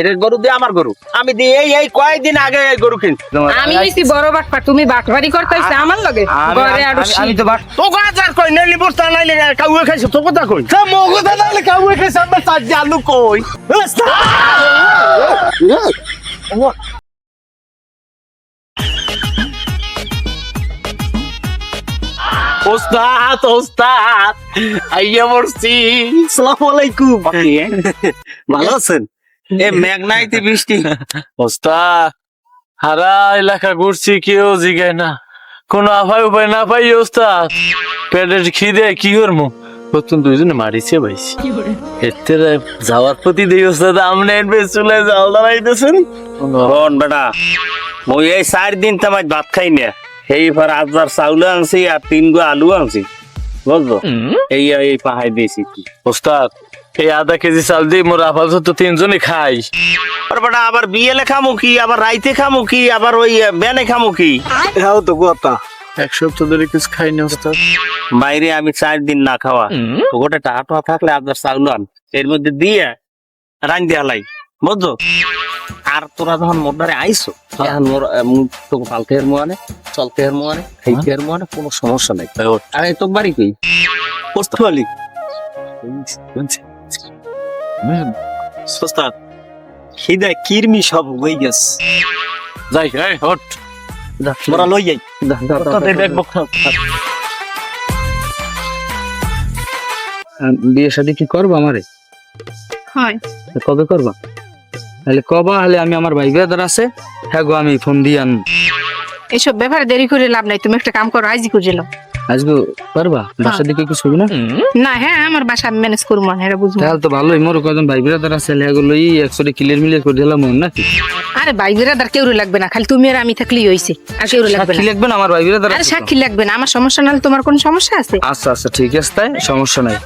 এটার গরু দিয়ে আমার গরু আমি দিয়ে এই এই কয়েকদিন আগে এই গরু কিনছি আমি হইছি বড় বাটপা তুমি বাটবাড়ি করতেছ আমার লগে ঘরে আর আমি তো বাট তো গাজার কই নেলি বস্তা নাইলে কাউয়ে খাইছো তো কথা কই সে মগু দাদা কাউয়ে খাইছে আমরা সাজি আলু কই ওস্তাদ ওস্তাদ। আইয়া মরছি আসসালামু আলাইকুম। ভালো আছেন? এ মেঘনাইতে বৃষ্টি। ওস্তাদ হারা এলাকা ঘুরছি কেউ জিগায় না। কোন আভাই উপায় না পাই ওস্তাদ। পেটের খিদে কি করব প্রথম দুইজনে মারিছে ভাইছি এতে যাওয়ার প্রতি দেই ওস্তাদ। আমনে এর বেশ চলে যাও দাঁড়াইতেছেন। বেটা মই এই চার দিন তোমার ভাত খাই না। এই পর আজার চাউল আনছি আর তিন গো আলু আনছি বুঝলো? এই এই পাহাই দিয়েছি ওস্তাদ এই আধা কেজি চাল দিয়ে মোর আপাতত তিনজনে খাই। আর বেটা আবার বিয়েলে খামু কি? আবার রাইতে খামু কি? আবার ওই বেনে খামু কি? হ্যাঁ তো কথা এক সপ্তাহ ধরে কিছু খাইনি ওস্তাদ। বাইরে আমি চার দিন না খাওয়া। তো গোটা টাকা টাকা থাকলে আজার চাউল আন। এর মধ্যে দিয়ে রান দিয়ে হালাই বুঝছ আর তোরা যখন মোটারে আইসো তখন মোর মুখ তো এর মোয়ানে এর মোয়ানে খাইতে এর মোয়ানে কোনো সমস্যা নাই। আরে তো বাড়ি কই? খিদে কিরমি সব হয়ে গেছে। যাই এই হট মোরা লই যাই। তাতে দেখব বিয়ে শাদী কি করব আমারে? হয়। কবে করবা? তাহলে কবা হলে আমি আমার ভাই বেদার আছে হ্যাঁ গো আমি ফোন দিয়ে আন এসব ব্যাপারে দেরি করে লাভ নাই। তুমি একটা কাম করো আইজি করে আজকে পারবা? বাসার দিকে কিছু না? না হ্যাঁ আমার বাসা ম্যানেজ করব না এটা বুঝব। তাহলে তো ভালোই মোর কজন ভাই আছে হ্যাঁ একসাথে ক্লিয়ার মিলিয়ার করে দিলাম নাকি? আরে ভাই বিরাদার কেউ লাগবে না খালি তুমি আর আমি থাকলেই হইছে আর কেউ লাগবে সাক্ষী না আমার ভাই আরে সাক্ষী লাগবে না আমার সমস্যা নাহলে তোমার কোনো সমস্যা আছে? আচ্ছা আচ্ছা ঠিক আছে তাই সমস্যা নাই।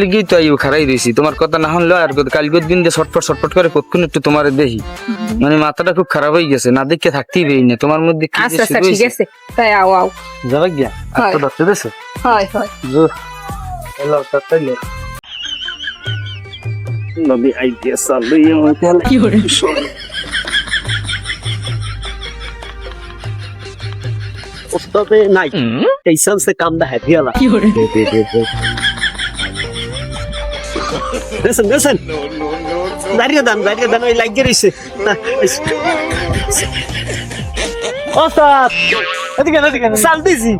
লিগেই তো আইও খারাই রয়েছি তোমার কথা না হলে আর কালকের দিন দিয়ে ছটফট ছটফট করে কতক্ষণ একটু তোমার দেখি। মানে মাথাটা খুব খারাপ হয়ে গেছে না দেখে থাকতেই পারি না। তোমার মধ্যে আচ্ছা আচ্ছা ঠিক আছে। তাই আও আও। যাবে গিয়া? তো হয়। ধরতে দেছে? হয় হয়। নদী আইডিয়া চালু কি করে ওস্তাদে নাই। এই সেন্সে কামটা হ্যাপি আলা। কি করে দেখেন দেখেন দাঁড়িয়ে দান দাঁড়িয়ে দান ওই লাগিয়ে রয়েছে ওস্তাদ! এদিকে এদিকে চাল দিছি।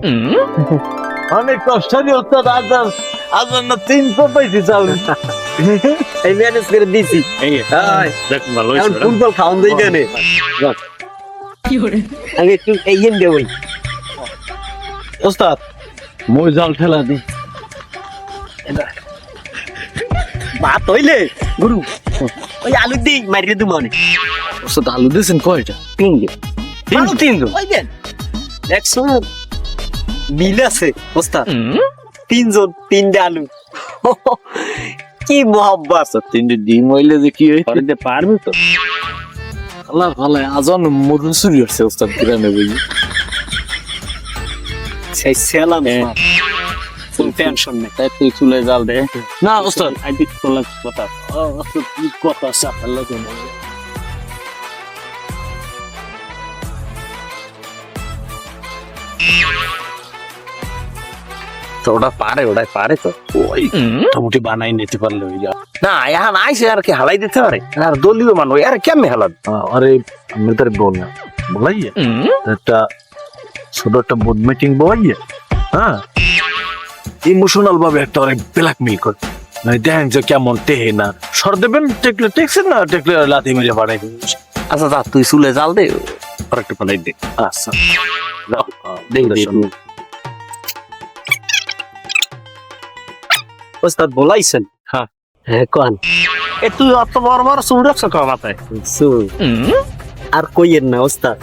অনেক কষ্ট ওস্তাদ আজার আজার না তিনশো পাইছি চাল। এই ম্যানেজ করে দিছি। এখন ফুটবল খাওয়ান দেই কেন? কি করে? আমি একটু এইয়েন দেবই ওস্তাদ। মই জাল ঠেলা দি। ভাত হইলে গুরু। ওই আলু দি মারিয়ে দিব মানে ওস্তাদ আলু দিয়েছেন কয়টা? তিন দিন তিন তিনজন। দেন মিল আছে ওস্তাদ। তিনজন তিনটে আলু। কি মহব্বত। তিনটে ডিম হইলে যে কি হয় করতে পারবি তো। আল্লাহ ভালো আজন মরুন চুরি হচ্ছে ওস্তাদ গ্রামে বুঝি সেই সেলাম কোনো টেনশন নেই। তাই তুই চুলে জাল দে। না ওস্তাদ আই কথা। তো তো ওটা পারে ওটাই পারে তো। ওই মোটামুটি বানাই নিতে পারলে ওই যা না এখন আইসে আর কি হালাই দিতে পারে। আর দলীয় মানুষ আর কেমনে হালাদ আরে আমি তোর বল না। বলাইয়ে? একটা ছোট একটা বোর্ড মিটিং বলাইয়ে? হ্যাঁ? ইমোশনাল ভাবে একটা অনেক ব্ল্যাকমেল করে। মানে দেখেন যে কেমন টেহে না সর দেবেন টেকলে টেকছেন না টেকলে লাথি মেরে পাঠাই আচ্ছা তুই চুলে জাল দে। আচ্ছা। দেই দে ওস্তাদ বলাইছেন? হ্যাঁ। হ্যাঁ কোন? এ তুই অত বড় বড় চুল রাখছ মাথায়? শুন আর কইয়েন না ওস্তাদ।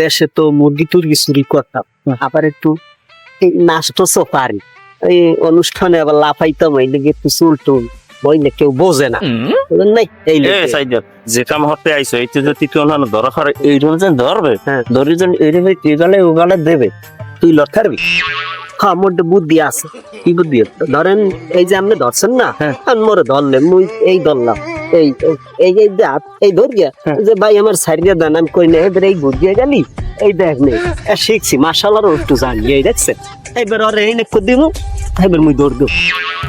দেশে তো মুরগি টুরগি চুরি করতাম। আবার একটু এই নাচ তো পারি। এই অনুষ্ঠানে আবার লাফাইতাম এই লেগে একটু চুল টুল। ওই না কেউ বোঝে না। বুঝলেন নাই এই যে কাম হতে আইছো এইতে যদি ধরা খার এই যেন ধরবে। ধরি যেন দেবে তুই হ্যাঁ মোর বুদ্ধি আছে। কি বুদ্ধি ধরেন এই যে আপনি ধরছেন না হ্যাঁ। মোরে মুই এই ধরলাম এই এই- এই হাত, এই ধর গিয়া হ্যাঁ। যে ভাই আমার সারিয়া দেন আমি কই না এদের এই বুঝিয়ে গেলি এই দেখ নেই এ শিখছি মাশাআল্লাহ একটু জানি এই দেখছেন? এবার ওরে এই নেক দিব এবার মুই দৌড় দেব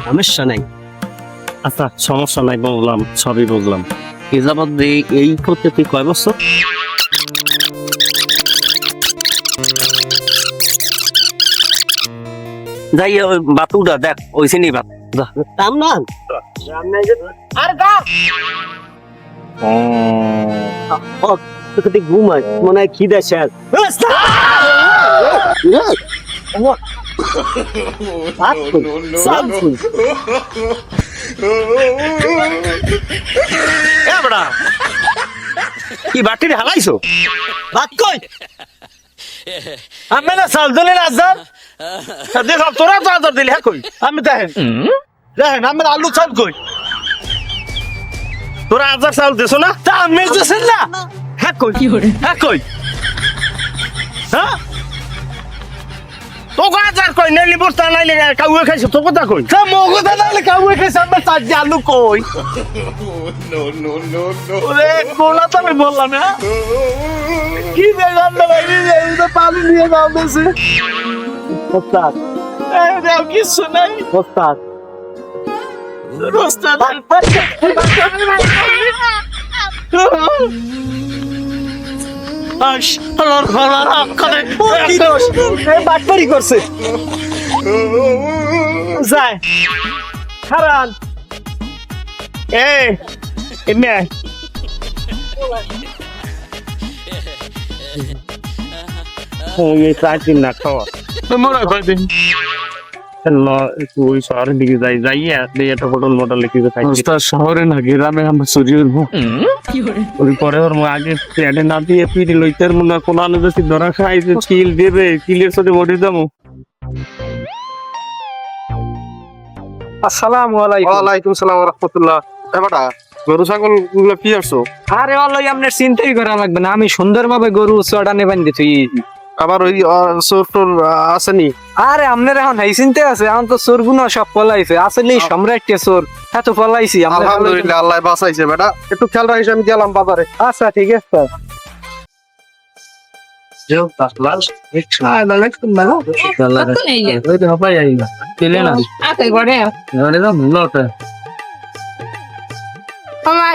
সমস্যা নাই। আচ্ছা সমস্যা নাই বুঝলাম সবই বুঝলাম এ যাবৎ এই- এই করতে তুই কয় বছর? যাই ওই বাতুটা দেখ ওই সিনি বাত তাম না ও। তোকে ঘুমায় মনে হয় খিদে শেষ। এ বড়া কি বাটিরে হালাইছো? ভাত কই? আমি না চাল দিলেন আজার দেখ তোরা তো আদর দিলি হ্যাঁ কই? আমি দেখেন। দেখেন আমি আলু চাল কই? তোরা আজার চাউল দেছো না? তা আমি দিয়েছেন না। হ্যাঁ কই? হ্যাঁ কই? হ্যাঁ? তোকে আজার কই? নেলি বস্তা নাইলে কাউয়ে খাইছো? তো কথা কই? তা মগু দাদা কাউকে খেয়েছে আমি চার যে আলু কই? ওরে কোলা তো আমি বললাম না। কি বেগান লাগাই দিয়ে পানি নিয়ে যাও দেশে ওস্তাদ। এই দাও কিছু নাই। ওস্তাদ। রোস্তা বাটপারি করছে। যায়। খারান। এ এমে ওই চার দিন না খাওয়া। মনে ওই শহরের দিকে যাই যাইয়া দিয়ে একটা হোটেল মোটেল লিখে খাইছি। শহরে না গ্রামে আমরা চুরি করব ওই পরে ওর আগে প্যাডে না দিয়ে পিড়ি লইতের মনে হয় কোনো যদি ধরা খাই যে কিল দেবে কিলের সাথে মরে যাব। আসসালামু আলাইকুম। ওয়ালাইকুম সালাম রহমতুল্লাহ। গরু ছাগলগুলো কি আসছো আরে অলই আপনার চিন্তাই করা লাগবে না। আমি সুন্দরভাবে গরু চড়ানে বান্ধি তুই আবার ওই চোর টোর আসেনি? আরে আপনার এখন এই চিন্তা আছে এখন তো চোরগুলো সব পলাইছে। আসলে সম্রাট চোর এত পলাইছি আলহামদুলিল্লাহ আল্লাহ বাঁচাইছে বেটা। একটু খেয়াল রাখিস আমি গেলাম বাজারে। আচ্ছা ঠিক আছে। আতে গড়ে আমার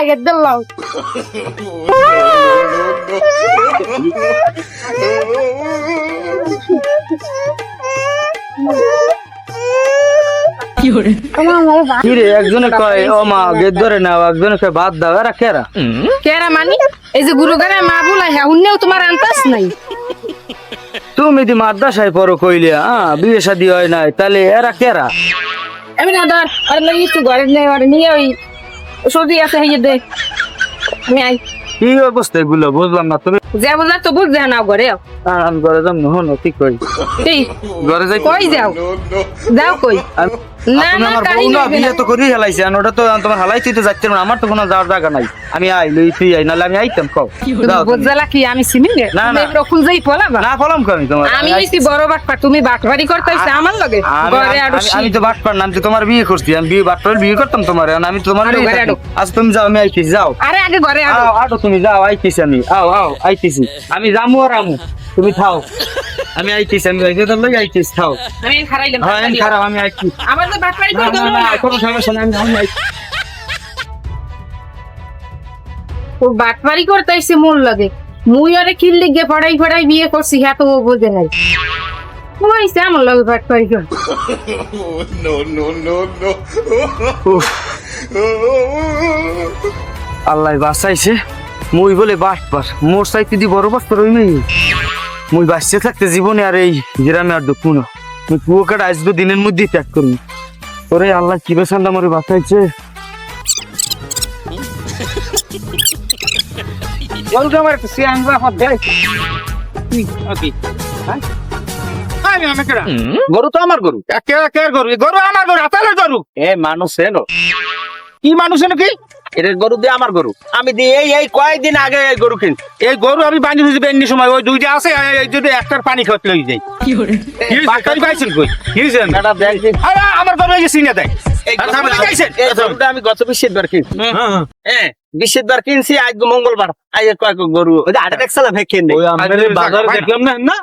একজনে কয় ও মা গেট ধরে নাও একজনে কয় ভাত দাও এরা কেরা? কেরা মানি? এই যে গুরুগারে মা বুলাই হ্যাঁ তোমার আনতাস নাই। তুমি দি মাদ্রাসায় পড়ো কইলে হ্যাঁ বিয়ে শাদী হয় নাই তাহলে এরা কেরা? আমি না ধর আর লাগি একটু ঘরে নেই আর নিয়ে ওই সর্দি আছে হইয়ে দে। আমি আই। কি অবস্থা এগুলো? বুঝলাম না তুমি যে বুঝলাম তো বুঝ না ঘরে আরাম ঘরে যাম নহন ঠিক কি কই? কই যাও? যাও কই? আমার বউ না বিয়ে তো করি হেলাইছে ওটা তো তোমার হালাইতে তো যাচ্ছে না। আমার তো কোনো যাওয়ার জায়গা নাই। আমি আই লই তুই আই নাহলে আমি আইতাম কও। বুঝলা কি আমি গে? না, না। রকুল যাই পলাবা? না ফলাম কো আমি তোমার? আমি হইছি বড় বাটপা তুমি বাটবাড়ি করতেছ আমার লগে? ঘরে আমি- তো বাট পার আমি তো তোমার বিয়ে করছি আমি বিয়ে বাট পার বিয়ে করতাম তোমার আমি তো তোমার। আজ তুমি যাও আমি আইতেছি যাও। আরে আগে ঘরে আও আটো তুমি যাও আইতেছি আমি। আও আও আমি যামু আর আমু। তুমি থাও। আমি আইতেছি আমি আইতে তার লগে আইতেছি থাও আমি খারাইলাম হ্যাঁ আমি খারাপ আমি আইতেছি আমার তো বাটবাড়ি না করতে না না না কোনো সমস্যা নাই আমি- আমি আইতেছি। ও বাটবাড়ি করতেছে মূল লাগে। মুই আরে কিল্লি গে পড়াই পড়াই বিয়ে করছি হ্যাঁ তো ও বোঝে নাই। ও আইসে আমার লগে বাটবাড়ি কর। আল্লাহ বাঁচাইছে। মুই বলে বাস বাস মোর সাইতে দি বড় বাস তোর নেই মুই বাঁচতে থাকতে জীবনে আর এই গ্রামে আর দুঃখ না। মুই কুয়োকাটা আসবে দিনের মধ্যেই ত্যাগ করবি। ওরে আল্লাহ কি বেসান্ডা মরে বাঁচাইছে? গরু তো আমার গরু। কে কে গরু গরু আমার গরু হাতালে গরু। এ মানুষ কি মানুষ নাকি? এটা গরু দিয়ে আমার গরু। আমি দিয়ে এই এই কয়েকদিন আগে এই গরু কিন। এই গরু আমি বান্ধি হয়েছি বেন্নি সময়। ওই দুইটা আছে এই- যদি একটার পানি খত লই যাই বাটপারি পাইছেন কই? এটা দেখ যে আরে আমার গরু এই চিনে দেয়। আমি গত বৃহস্পতিবার কিনছি। হ্যাঁ কিনছি আজ মঙ্গলবার। আজ কয়েক গরু আটা দেখছিলাম হ্যাঁ কেন ওই আমাদের আরে, বাজারে দেখলাম না? না?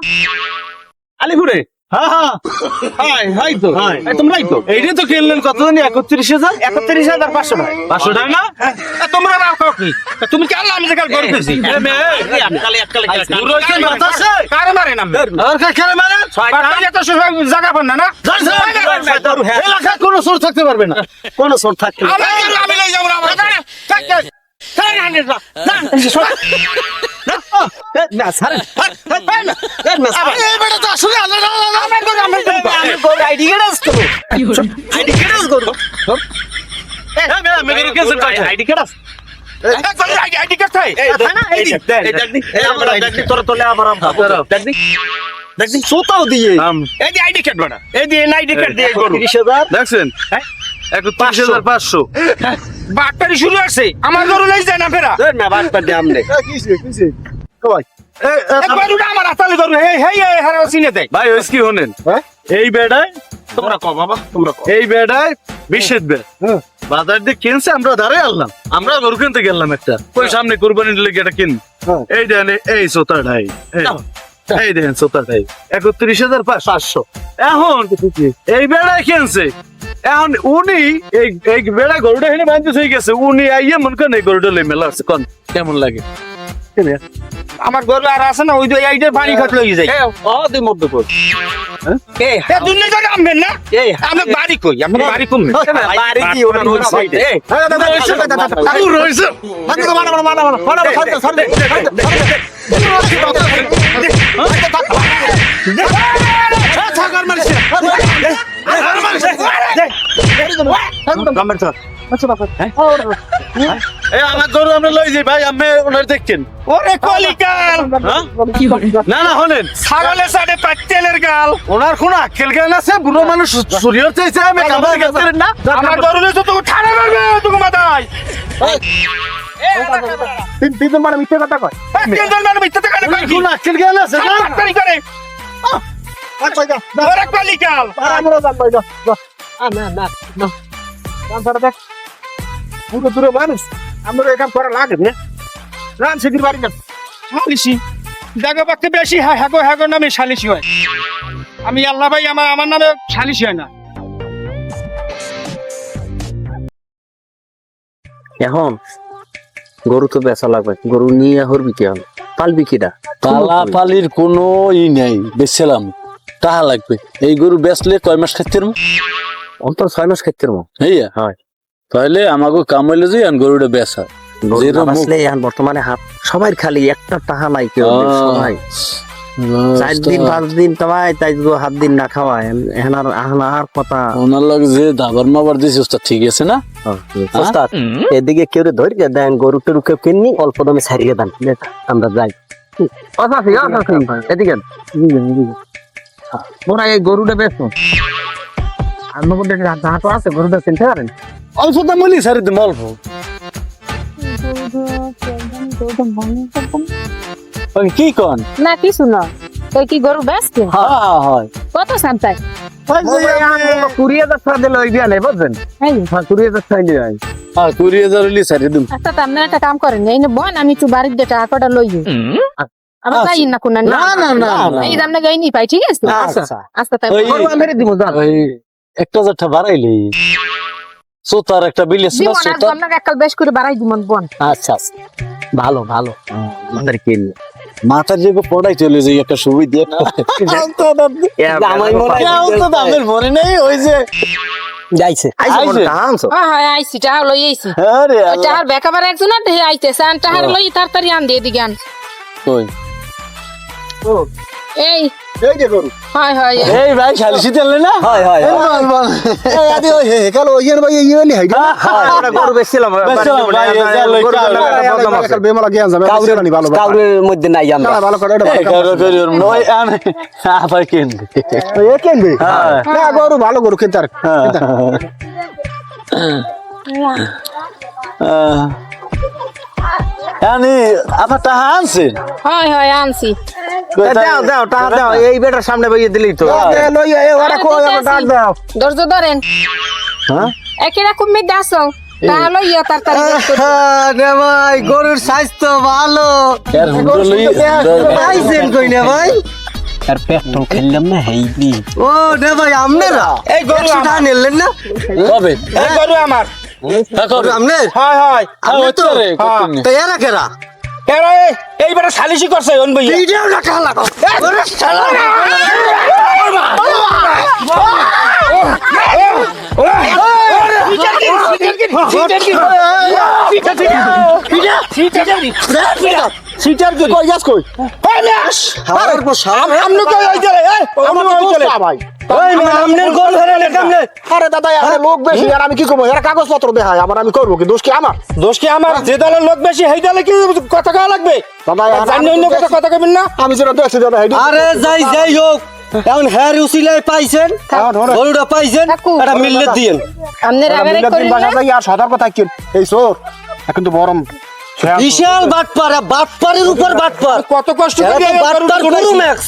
আলিপুরে? হ্যাঁ হ্যাঁ হয় হয় তো তোমরাই তো এইটা তো কিনলেন কত জানি একত্রিশ হাজার একত্রিশ হাজার পাঁচশো টাকা পাঁচশো টাকা না তোমরা কি তুমি কি আল্লাহ আমি যে কাল গরু খেয়েছি এই এককালে এককালে গরু হইছে, মাথা আছে? কারে মারে না মানে জায়গা পান এলাকায় কোনো সোর থাকতে পারবে না কোন সোর থাকতে আমার আমি যাব না, না, স্যার। আমি গরু আইডি কার্ড আইডি আইডি আছে এই। সুতাও দিয়ে। এই কার্ড দিয়ে তিরিশ হাজার। দেখছেন? একত্রিশ হাজার পাঁচশো। বাটপারি শুরু আছে আমার গরু লই যায় না ফেরা। ধর না এই গরুটা আমার আতালে গরু হেই হেই হেই হারা দেয়। ভাই ওই কি হনেন? এই বেড়ায় তোমরা কও বাবা, তোমরা কও। এই বেড়ায় বিশেষ বেড়। বাজার দিয়ে কিনছে আমরা ধারে আনলাম। আমরা গরু কিনতে গেলাম একটা। ওই সামনে কোরবানি দিলে এটা কিন এই দেন এই সোতাটাই এই। দেখেন সোতাটাই। একত্রিশ হাজার পাঁচশো। এখন এই বেড়ায় কিনছে। এখন উনি এই এই বেড়া গরুটা হেনে বাঁধতে হয়ে গেছে উনি আইয়ে মন করেন এই গরুটা লেমে লাগছে কন কেমন লাগে আমার গরু আর আছে না ওই দুই আইডের পানি খাত লই যায় ও দি মধ্যপুর। এ, এ দুনিয়া জায়গা আমবেন না এই, আমরা বাড়ি কই আমরা বাড়ি কম বাড়ি কি ওটা ওই সাইডে? এই দাদু রয়েছে এই আমার গরু আমরা লই যাই ভাই আমি ওনার দেখছেন ওরে কলিকাল? না না হলেন ছাগলের সাথে পাচ্ছেলের গাল ওনার কোন আক্কেল জ্ঞান আছে বুড়ো মানুষ সুরিয়র চাইছে আমি কামার কাজ না আমার গরু তো তোকে ঠাড়া মারবে তোকে মাথায় তিন তিন মানে মিথ্যে কথা কয়। তিনজন মানে মিথ্যে কথা কয়। কোন আক্কেল জ্ঞান আছে না? পুরো দূরে মানুষ। আমরা এখান করা লাগে না? রান সেদিন বাড়ি না সালিসি। জায়গা পাচ্ছে বেশি হ্যাঁ হ্যাগো হ্যাগো নামে সালিসি হয়। আমি আল্লাহ ভাই আমার আমার নামে সালিসি হয় না। এখন গরু তো বেচা লাগবে। গরু নিয়ে হরবি কি হল পালবি কিটা পালাপালির কোনো ই নেই। বেচছিলাম। টাকা লাগবে। এই গরু বেচলে কয় মাস খাইতে? অন্তর ছয় মাস খাইতে হয়। তাহলে আমাকে কামাইলে যাই আর গরুটা বেচা। বর্তমানে হাত সবাই খালি একটা টাকা নাই কেউ সবাই। চার দিন পাঁচ দিন তোমায় তাই হাত দিন না খাওয়ায়। এখন আর কথা ওনার লাগে যে দাবার মাবার ঠিক আছে না? ওস্তাদ এদিকে কেউ ধরি দেন গরু টরু কেউ কিনি অল্প দামে ছাড়িয়ে দেন। আমরা যাই। এদিকে। তোরা এই গরুটা বেচো আর মধ্যে হাত আছে গরুটা চিনতে পারেন? অল্প দাম হলি সারি দিম অল্প। কি কন? না কিছু না। তুই কি গরু ব্যস্ত? হ্যাঁ হয় কত সান্তাই কুড়ি হাজার টাকা দিলে ওই বিয়া নেই বুঝছেন? হ্যাঁ কুড়ি হাজার টাকা দিলে হয়। হ্যাঁ কুড়ি হাজার হলি সারি দিম। আচ্ছা একটা কাম করেন এই বোন আমি একটু বাড়ির দিয়ে টাকাটা লই আমার তাই না কোন না না না না। এই দামটা গাই নি পাই ঠিক আছে? আচ্ছা। আচ্ছা তাই ওই- গরু আমি দিব জান ওই একটা চারটা বাড়াইলি। সোতার একটা বিলেস দিব না না সোতার? আপনাকে একাল বেশ করে বাড়াই দিমন বোন আচ্ছা আচ্ছা। ভালো ভালো। আমাদের কিনলে মাথার যে পড়াই চলে যাই একটা সুবিধা জামাই মনে আমাদের মনে নেই ওই যে যাইছে। আইছে। হ্যাঁ হ্যাঁ আইছি টাকা লই আইছি। আরে বেকাবার একজন আইতেছে আর লই তাড়াতাড়ি আন দিয়ে দিগান কই? এই এই যে গরু হয় হয় এই ভাই খালিসি তেলে না হয় হয় বল বল এই আদি ওই হে কাল ওই এর ভাই ইয়ে নি হাইডা আমরা গরু বেচছিলাম বেচছিলাম, ভাই, এই যা লই গরু কাল। বদনাম আছে। কাল বেমালা গিয়া যাবে কাউরের নি ভালো কাউরের মধ্যে নাই আমরা ভালো করে এটা এই করি ওর নয় আবার কিন এ কেনবে হ্যাঁ না গরু ভালো গরু হ্যাঁ জানি আপনার টাহা আনছেন হয় হয় আনছি। দাও দাও টাকা দাও এই বেটার সামনে বইয়ে দিলেই তো। ওরা কই আমার ডাক দাও। ধৈর্য ধরেন। একই রকম মেয়ে আসো তাহলে ইয়ে তাড়াতাড়ি। বের করে দিও। ভাই গরুর স্বাস্থ্য ভালো। পাইছেন কই না ভাই? আর পেট্রোল খেললাম না হেইবি। ও ভাই আপনারা এই গরু টাকা নিলেন না? কবে? এই গরু আমার। হয় এইবারে সালিশি করছে ওরে কি হই আমি কি দেখায় আমার আমি করব কি দোষ কি আমার দোষ কি আমার যে দলের লোক বেশি সেই দলে কি কথা লাগবে দাদা অন্য কথা কথা না আমি যেটা দেখছি, দাদা আরে যাই যাই হোক। এখন হ্যার উসিলাই পাইছেন এখন গরুটা পাইছেন। এটা মিললে দিয়েন। আপনি রাগারাগি করেন বাসা যাই আর সতর্ক থাকেন এই সোর এখন তো বরম। বিশাল বাটপার বাটপারের উপর বাটপার। কত কষ্ট করে বাটপার গরু ম্যাক্স